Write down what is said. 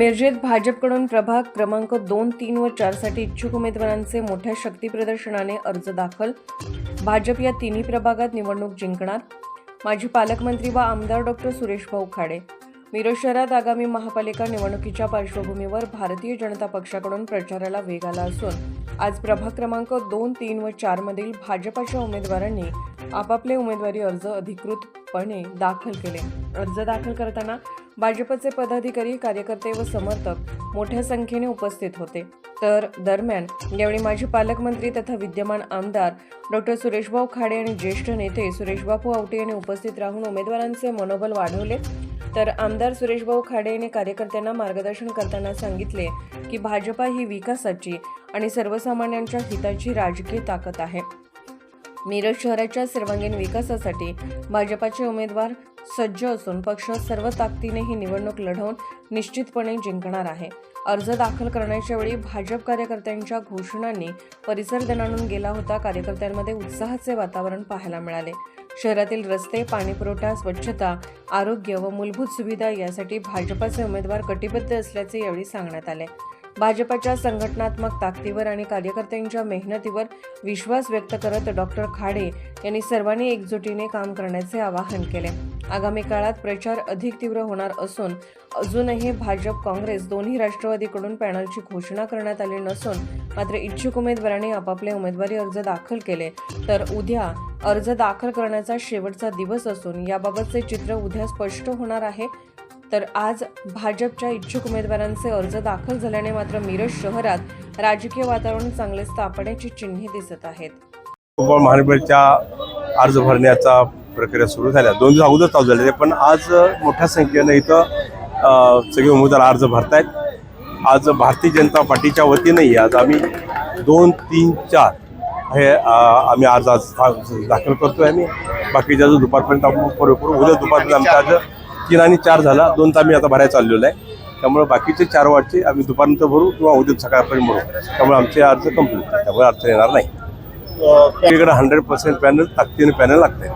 मिरजेत भाजपकडून प्रभाग क्रमांक दोन तीन व चारसाठी इच्छुक उमेदवारांचे मोठ्या शक्तीप्रदर्शनाने अर्ज दाखल. भाजप या तिन्ही प्रभागात निवडणूक जिंकणार. माजी पालकमंत्री व आमदार डॉक्टर सुरेश भाऊ खाडे. मिरज शहरात आगामी महापालिका निवडणुकीच्या पार्श्वभूमीवर भारतीय जनता पक्षाकडून प्रचाराला वेग आला असून आज प्रभाग क्रमांक दोन तीन व चारमधील भाजपाच्या उमेदवारांनी आपापले उमेदवारी अर्ज अधिकृतपणे दाखल केले. अर्ज दाखल करताना भाजपचे पदाधिकारी कार्यकर्ते व समर्थक मोठ्या संख्येने उपस्थित होते. तर दरम्यान यावेळी माजी पालकमंत्री तथा विद्यमान आमदार डॉक्टर सुरेशभाऊ खाडे आणि ज्येष्ठ नेते सुरेशबापू आवटे यांनी उपस्थित राहून उमेदवारांचे मनोबल वाढवले. तर आमदार सुरेशभाऊ खाडे यांनी कार्यकर्त्यांना मार्गदर्शन करताना सांगितले की भाजपा ही विकासाची आणि सर्वसामान्यांच्या हिताची राजकीय ताकद आहे. मिरज शहराच्या सर्वांगीण विकासासाठी भाजपाचे उमेदवार सज्ज असून पक्ष सर्व ताकदीने ही निवडणूक लढवून निश्चितपणे जिंकणार आहे. अर्ज दाखल करण्याच्या वेळी भाजप कार्यकर्त्यांच्या घोषणांनी परिसर दणाणून गेला होता. कार्यकर्त्यांमध्ये उत्साहाचे वातावरण पाहायला मिळाले. शहरातील रस्ते पाणीपुरवठा स्वच्छता आरोग्य व मूलभूत सुविधा यासाठी भाजपाचे उमेदवार कटिबद्ध असल्याचे यावेळी सांगण्यात आले. भाजपाच्या संघटनात्मक ताकदीवर आणि कार्यकर्त्यांच्या मेहनतीवर विश्वास व्यक्त करत डॉक्टर खाडे यांनी सर्वांनी एकजुटीने काम करण्याचे आवाहन केले. आगामी काळात प्रचार अधिक तीव्र होणार असून अजूनही भाजप काँग्रेस दोन्ही राष्ट्रवादीकडून पॅनलची घोषणा करण्यात आली नसून मात्र इच्छुक उमेदवारांनी आपापले उमेदवारी अर्ज दाखल केले. तर उद्या अर्ज दाखल करण्याचा शेवटचा दिवस असून याबाबतचे चित्र उद्या स्पष्ट होणार आहे. तर आज भाजपच्या इच्छुक उमेदवारांचे अर्ज दाखल झाल्याने मात्र मिरज शहरात राजकीय वातावरण चांगले स्थापण्याची चिन्हे दिसत आहेत. महानगरच्या अर्ज भरण्याचा प्रक्रिया सुरू झाल्या. दोन दिवस अगोदर चालू झाले पण आज मोठ्या संख्येनं इथं सगळे उमेदवार अर्ज भरतायत. आज भारतीय जनता पार्टीच्या वतीनंही आज आम्ही दोन तीन चार हे आम्ही आज आज दाखल करतोय आणि बाकीच्या जो दुपारपर्यंत आपण करू उद्या दुपारपर्यंत आमचा आज तीन आणि चार झाला. दोन तर आम्ही आता भरायला चाललेलो आहे. त्यामुळे बाकीचे चार वाटचे आम्ही दुपारनंतर भरू किंवा उद्या सकाळपर्यंत भरू. त्यामुळे आमचे अर्ज कंप्लीट त्यामुळे अडचण येणार नाही. तिकडे हंड्रेड पर्सेंट पॅनल ताकदीने पॅनल लागते